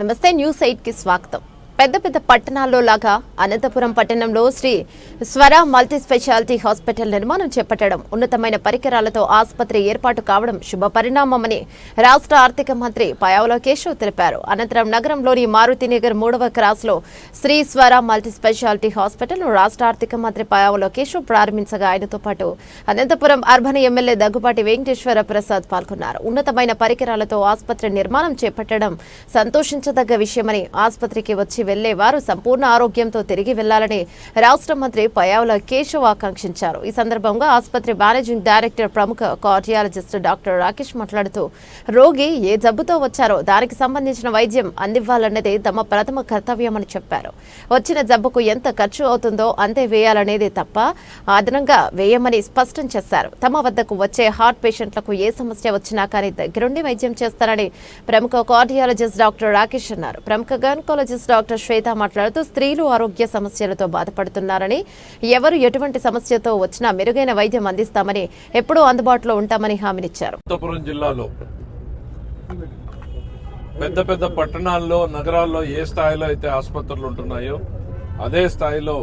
నమస్తే న్యూస్ ఎయిట్కి స్వాగతం. పెద్ద పెద్ద పట్టణాల్లో లాగా అనంతపురం పట్టణంలో శ్రీ స్వర మల్టీ స్పెషాలిటీ హాస్పిటల్ నిర్మాణం చేపట్టడం ఉన్నతమైన పరికరాలతో ఆసుపత్రి ఏర్పాటు కావడం శుభ పరిణామమని రాష్ట్ర ఆర్థిక మంత్రి పయావుల కేశవ్ తెలిపారు. అనంతరం నగరంలోని మారుతినగర్ మూడవ క్రాస్లో శ్రీ స్వర మల్టీ స్పెషాలిటీ హాస్పిటల్ రాష్ట్ర ఆర్థిక మంత్రి పయావుల కేశవ్ ప్రారంభించగా ఆయనతో పాటు అనంతపురం అర్బన్ ఎమ్మెల్యే దగ్గుపాటి వెంకటేశ్వర ప్రసాద్ పాల్గొన్నారు. ఉన్నతమైన పరికరాలతో ఆసుపత్రి నిర్మాణం చేపట్టడం సంతోషించదగ్గ విషయమని ఆసుపత్రికి వచ్చి వెళ్ళే వారు సంపూర్ణ ఆరోగ్యంతో తిరిగి వెళ్ళాలని రాష్ట్ర మంత్రి పయావుల కేశవ్ ఆకాంక్షించారు. ఈ సందర్భంగా ఆసుపత్రి మేనేజింగ్ డైరెక్టర్ ప్రముఖ కార్డియాలజిస్ట్ డాక్టర్ రాకేష్ మాట్లాడుతూ రోగి ఏ జబ్బుతో వచ్చారో దానికి సంబంధించిన వైద్యం అందివ్వాలన్నదే తమ ప్రథమ కర్తవ్యమని చెప్పారు. వచ్చిన జబ్బుకు ఎంత ఖర్చు అవుతుందో అంతే వేయాలనేది తప్ప అదనంగా వేయమని స్పష్టం చేశారు. తమ వద్దకు వచ్చే హార్ట్ పేషెంట్లకు ఏ సమస్య వచ్చినా కానీ దగ్గరుండి వైద్యం చేస్తారని ప్రముఖ కార్డియాలజిస్ట్ డాక్టర్ రాకేష్ అన్నారు. ప్రముఖ గైనకాలజిస్ట్ డాక్టర్ శ్వేత మాట్లాడుతూ స్త్రీలు ఆరోగ్య సమస్యలతో బాధపడుతున్నారని ఎవరు ఎటువంటి సమస్యతో వచ్చినా మెరుగైన వైద్యం అందిస్తామని ఎప్పుడూ అందుబాటులో ఉంటామని హామీనిచ్చారు. జిల్లాలో పెద్ద పెద్ద పట్టణాల్లో నగరాల్లో ఏ స్థాయిలో అయితే ఆసుపత్రులు ఉంటున్నాయో అదే స్థాయిలో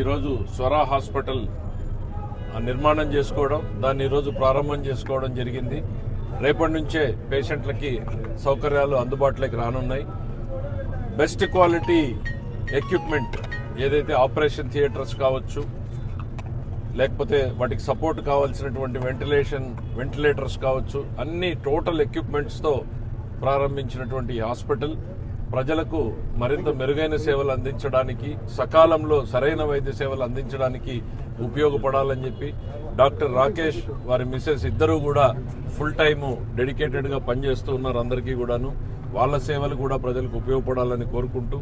ఈరోజు స్వరా హాస్పిటల్ నిర్మాణం చేసుకోవడం దాన్ని ఈరోజు ప్రారంభం చేసుకోవడం జరిగింది. రేపటి నుంచే పేషెంట్లకి సౌకర్యాలు అందుబాటులోకి రానున్నాయి. బెస్ట్ క్వాలిటీ ఎక్విప్మెంట్ ఏదైతే ఆపరేషన్ థియేటర్స్ కావచ్చు లేకపోతే వాటికి సపోర్ట్ కావాల్సినటువంటి వెంటిలేషన్ వెంటిలేటర్స్ కావచ్చు అన్ని టోటల్ ఎక్విప్మెంట్స్తో ప్రారంభించినటువంటి హాస్పిటల్. ప్రజలకు మరింత మెరుగైన సేవలు అందించడానికి సకాలంలో సరైన వైద్య సేవలు అందించడానికి ఉపయోగపడాలని చెప్పి డాక్టర్ రాకేష్ వారి మిస్సెస్ ఇద్దరూ కూడా ఫుల్ టైము డెడికేటెడ్గా పనిచేస్తూ ఉన్నారు అందరికీ కూడాను. వాళ్ళ సేవలు కూడా ప్రజలకు ఉపయోగపడాలని కోరుకుంటూ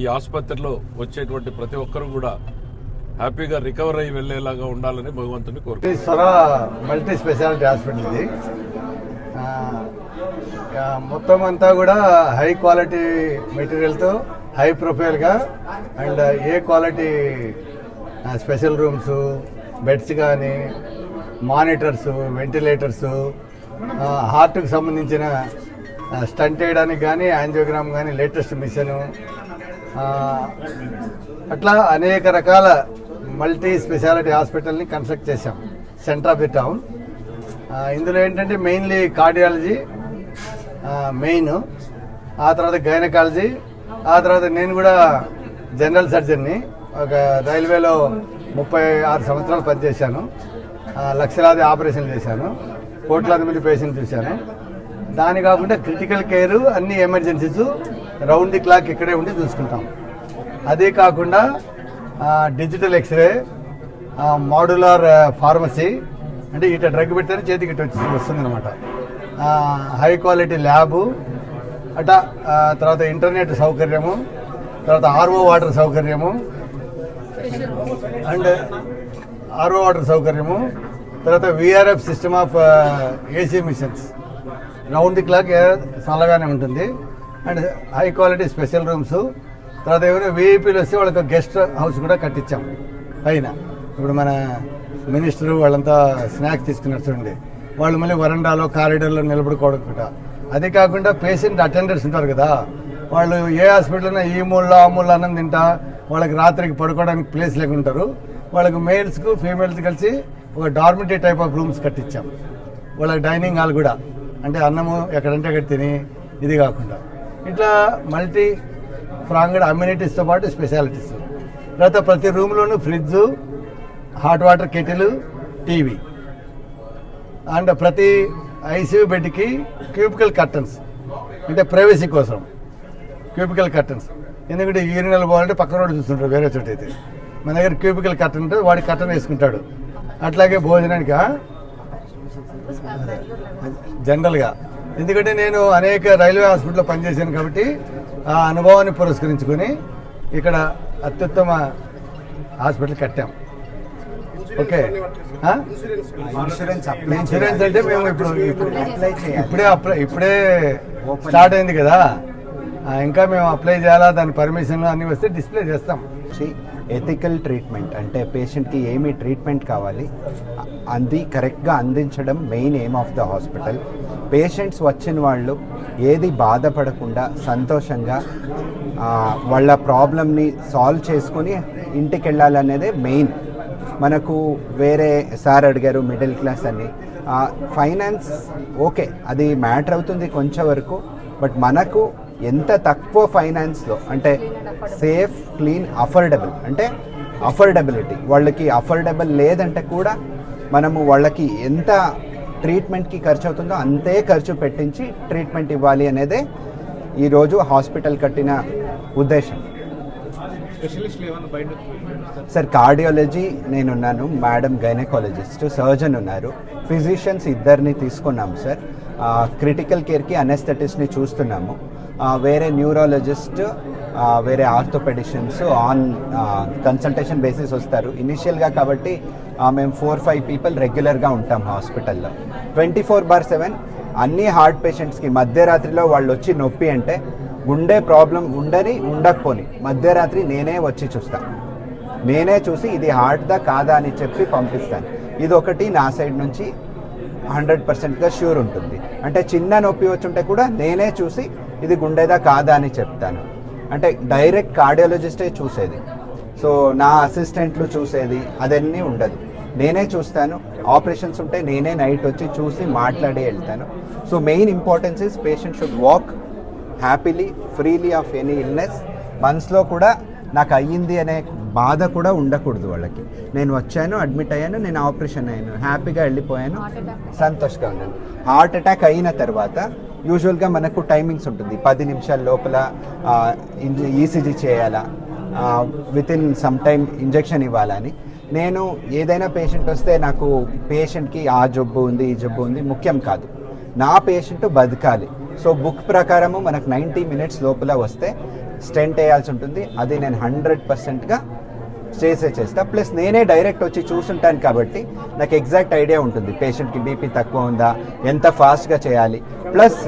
ఈ ఆసుపత్రిలో వచ్చేటువంటి ప్రతి ఒక్కరూ కూడా హ్యాపీగా రికవర్ అయ్యి వెళ్ళేలాగా ఉండాలని భగవంతుని కోరుకుంటున్నాను. మల్టీ స్పెషాలిటీ హాస్పిటల్ ఇది. మొత్తం అంతా కూడా హై క్వాలిటీ మెటీరియల్తో high ప్రొఫైల్గా and uh, a quality uh, special rooms beds కానీ మానిటర్స్ వెంటిలేటర్స్ uh, హార్ట్కు సంబంధించిన స్టంట్ వేయడానికి కానీ యాంజియోగ్రామ్ కానీ లేటెస్ట్ మిషను అట్లా అనేక రకాల మల్టీ స్పెషాలిటీ హాస్పిటల్ని కన్స్ట్రక్ట్ చేశాం సెంటర్ ఆఫ్ ది టౌన్. ఇందులో ఏంటంటే మెయిన్లీ కార్డియాలజీ మెయిన్ ఆ తర్వాత గైనకాలజీ ఆ తర్వాత నేను కూడా జనరల్ సర్జన్ని ఒక రైల్వేలో ముప్పై ఆరు సంవత్సరాలు పనిచేశాను. లక్షలాది ఆపరేషన్లు చేశాను. కోట్లాది మంది పేషెంట్ చూశాను. దాని కాకుండా క్రిటికల్ కేర్ అన్ని ఎమర్జెన్సీస్ రౌండ్ ది క్లాక్ ఇక్కడే ఉండి చూసుకుంటాం. అదే కాకుండా డిజిటల్ ఎక్స్రే ఆ, మాడ్యులర్ ఫార్మసీ అంటే ఇట డ్రగ్ పెడితేనే చేతికి ఇటు వచ్చి వస్తుంది అనమాట హై క్వాలిటీ ల్యాబు అట తర్వాత ఇంటర్నెట్ సౌకర్యము తర్వాత ఆర్ఓ వాటర్ సౌకర్యము అండ్ ఆర్ఓ వాటర్ సౌకర్యము తర్వాత VRF system of AC machines round the clock చల్లగానే ఉంటుంది. And high quality special rooms తర్వాత ఎవరైనా వీఐపీలు వస్తే వాళ్ళకి గెస్ట్ హౌస్ కూడా కట్టించాం. పైన. ఇప్పుడు మన మినిస్టర్ వాళ్ళంతా స్నాక్స్ తీసుకున్నారు చూడండి. వాళ్ళు మళ్ళీ వరండాలో కారిడార్లో నిలబడుకోవడం కూడా. అదే కాకుండా పేషెంట్ అటెండర్స్ ఉంటారు కదా వాళ్ళు ఏ హాస్పిటల్లో ఈ మూలలో ఆ మూలలో అన్నం తింటా వాళ్ళకి రాత్రికి పడుకోవడానికి ప్లేస్ లేకుంటారు వాళ్ళకి మేల్స్కు ఫీమేల్స్ కలిసి ఒక డార్మిటరీ టైప్ ఆఫ్ రూమ్స్ కట్టించాం. వాళ్ళకి డైనింగ్ హాల్ కూడా. అంటే అన్నము ఎక్కడంటే అక్కడ తిని ఇది కాకుండా. ఇట్లా మల్టీ ప్రాంగడ్ అమ్యూనిటీస్తో పాటు స్పెషాలిటీస్ తర్వాత ప్రతి రూమ్లోనూ fridge hot water kettle TV and ప్రతి ఐసీయూ బెడ్కి క్యూబికల్ కర్టన్స్ అంటే ప్రైవసీ కోసం క్యూబికల్ కర్టన్స్. ఎందుకంటే యూరినల్ పోవాలంటే పక్కన రోడ్డు చూస్తుంటారు వేరే చోట అయితే. మన దగ్గర క్యూబికల్ కర్టన్ ఉంటే వాడి కర్టన్ వేసుకుంటాడు. అట్లాగే భోజనానికి? జనరల్గా. ఎందుకంటే నేను అనేక రైల్వే హాస్పిటల్లో పనిచేశాను కాబట్టి ఆ అనుభవాన్ని పురస్కరించుకొని ఇక్కడ అత్యుత్తమ హాస్పిటల్ కట్టాం. ఓకే? ఇన్సూరెన్స్ అంటే మేము ఇప్పుడు ఇప్పుడు అప్లై ఇప్పుడే స్టార్ట్ అయింది కదా. ఇంకా మేము అప్లై చేయాలా? దాని పర్మిషన్ అన్ని వస్తే డిస్ప్లే చేస్తాం. ఎథికల్ ట్రీట్మెంట్ అంటే పేషెంట్కి ఏమి ట్రీట్మెంట్ కావాలి? అది కరెక్ట్గా అందించడం main aim of the hospital patients వచ్చిన వాళ్ళు ఏది బాధపడకుండా సంతోషంగా వాళ్ళ ప్రాబ్లమ్ని సాల్వ్ చేసుకొని ఇంటికి వెళ్ళాలనేదే మెయిన్ మనకు వేరే సార్ అడిగారు మిడిల్ క్లాస్ అని. ఫైనాన్స్ ఓకే అది మ్యాటర్ అవుతుంది కొంచెం వరకు బట్ మనకు ఎంత తక్కువ ఫైనాన్స్లో అంటే సేఫ్ క్లీన్ అఫోర్డబుల్ అంటే అఫోర్డబిలిటీ వాళ్ళకి అఫోర్డబుల్ లేదంటే కూడా మనము వాళ్ళకి ఎంత ట్రీట్మెంట్కి ఖర్చు అవుతుందో అంతే ఖర్చు పెట్టించి ట్రీట్మెంట్ ఇవ్వాలి అనేదే ఈరోజు హాస్పిటల్ కట్టిన ఉద్దేశం. సార్ కార్డియాలజీ నేనున్నాను మేడం గైనకాలజిస్ట్ సర్జన్ ఉన్నారు. ఫిజిషియన్స్ ఇద్దరిని తీసుకున్నాము సార్. క్రిటికల్ కేర్కి అనెస్థెటిస్ట్ని చూస్తున్నాము. వేరే న్యూరాలజిస్ట్ వేరే ఆర్థోపెడిషన్స్ ఆన్ కన్సల్టేషన్ బేసిస్ వస్తారు. ఇనిషియల్గా కాబట్టి మేము ఫోర్ ఫైవ్ పీపుల్ రెగ్యులర్గా ఉంటాం హాస్పిటల్లో. ట్వంటీ ఫోర్ బార్ సెవెన్ అన్ని హార్ట్ పేషెంట్స్కి మధ్యరాత్రిలో వాళ్ళు వచ్చి నొప్పి అంటే గుండె ప్రాబ్లం ఉండని ఉండకపోని. మధ్యరాత్రి నేనే వచ్చి చూస్తాను నేనే చూసి ఇది హార్ట్దా కాదా అని చెప్పి పంపిస్తాను. ఇది ఒకటి నా సైడ్ నుంచి హండ్రెడ్ పర్సెంట్గా ష్యూర్ ఉంటుంది. అంటే చిన్న నొప్పి వచ్చుంటే కూడా నేనే చూసి ఇది గుండెదా కాదా అని చెప్తాను. అంటే డైరెక్ట్ కార్డియాలజిస్టే చూసేది. సో నా అసిస్టెంట్లు చూసేది అదన్నీ ఉండదు. నేనే చూస్తాను. ఆపరేషన్స్ ఉంటే నేనే నైట్ వచ్చి చూసి మాట్లాడి వెళ్తాను. So main importance is patient should walk happily freely of any illness మనసులో కూడా నాకు అయ్యింది అనే బాధ కూడా ఉండకూడదు వాళ్ళకి. నేను వచ్చాను అడ్మిట్ అయ్యాను నేను ఆపరేషన్ అయ్యాను. హ్యాపీగా వెళ్ళిపోయాను. సంతోషంగా ఉన్నాను. హార్ట్ అటాక్ అయిన తర్వాత యూజువల్గా మనకు టైమింగ్స్ ఉంటుంది. పది నిమిషాల లోపల ఈసీజీ చేయాలా? Within some time injection ఇవ్వాలని. నేను ఏదైనా పేషెంట్ వస్తే నాకు పేషెంట్కి ఆ జబ్బు ఉంది ఈ జబ్బు ఉంది ముఖ్యం కాదు. నా పేషెంట్ బతకాలి. సో బుక్ ప్రకారము మనకు నైంటీ మినిట్స్ లోపల వస్తే స్టెంట్ వేయాల్సి ఉంటుంది. అది నేను హండ్రెడ్ పర్సెంట్గా చేసే చేస్తా. ప్లస్ నేనే డైరెక్ట్ వచ్చి చూసుంటాను కాబట్టి నాకు ఎగ్జాక్ట్ ఐడియా ఉంటుంది. పేషెంట్కి బీపీ తక్కువ ఉందా? ఎంత ఫాస్ట్గా చేయాలి? ప్లస్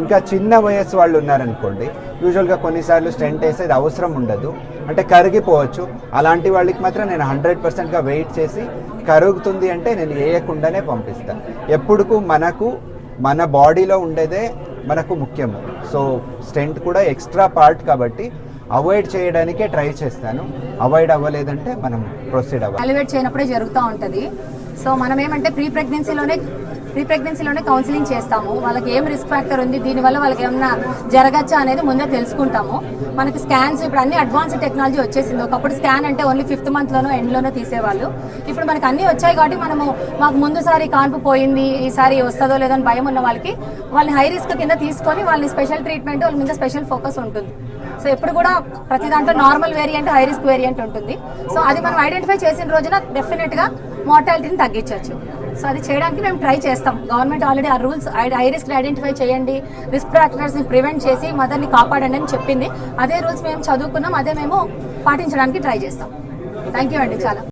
ఇంకా చిన్న వయస్సు వాళ్ళు ఉన్నారనుకోండి యూజువల్గా కొన్నిసార్లు స్టెంట్ వేసేది అవసరం ఉండదు. అంటే కరిగిపోవచ్చు. అలాంటి వాళ్ళకి మాత్రం నేను హండ్రెడ్ పర్సెంట్గా వెయిట్ చేసి కరుగుతుంది అంటే నేను వేయకుండానే పంపిస్తాను ఎప్పుడుకు మనకు మన బాడీలో ఉండేదే మనకు ముఖ్యము సో స్టెంట్ కూడా ఎక్స్ట్రా పార్ట్ కాబట్టి అవాయిడ్ చేయడానికే ట్రై చేస్తాను. అవాయిడ్ అవ్వలేదంటే మనం ప్రొసీడ్ అవ్వాలి. ఎలివేట్ చేయనప్పుడే జరుగుతూ ఉంటుంది. సో మనం ఏమంటే ప్రీ ప్రెగ్నెన్సీలోనే ప్రీ ప్రెగ్నెన్సీలోనే కౌన్సిలింగ్ చేస్తాము. వాళ్ళకి ఏం రిస్క్ ఫ్యాక్టర్ ఉంది? దీనివల్ల వాళ్ళకి ఏమన్నా జరగచ్చా అనేది ముందే తెలుసుకుంటాము. మనకి స్కాన్స్ ఇప్పుడు అన్ని అడ్వాన్స్ టెక్నాలజీ వచ్చేసింది. ఒకప్పుడు స్కాన్ అంటే ఓన్లీ ఫిఫ్త్ మంత్లోనో ఎండ్లోనో తీసేవాళ్ళు. ఇప్పుడు మనకి అన్ని వచ్చాయి కాబట్టి మనము మాకు ముందుసారి కాన్పు పోయింది ఈసారి వస్తుందో లేదో అని భయం ఉన్న వాళ్ళకి వాళ్ళని హై రిస్క్ కింద తీసుకొని వాళ్ళని స్పెషల్ ట్రీట్మెంట్ వాళ్ళ మీద స్పెషల్ ఫోకస్ ఉంటుంది. సో ఎప్పుడు కూడా ప్రతి దాంట్లో normal variant high risk variant ఉంటుంది. సో అది మనం ఐడెంటిఫై చేసిన రోజున డెఫినెట్గా మార్టాలిటీని తగ్గించవచ్చు. సో అది చేయడానికి మేము ట్రై చేస్తాం. గవర్నమెంట్ ఆల్రెడీ ఆ రూల్స్ హై రిస్క్ ఐడెంటిఫై చేయండి. రిస్క్ ఫ్యాక్టర్స్ని ప్రివెంట్ చేసి మదర్ని కాపాడండి అని చెప్పింది. అదే రూల్స్ మేము చదువుకున్నాం. అదే మేము పాటించడానికి ట్రై చేస్తాం. థ్యాంక్ యూ అండి చాలా.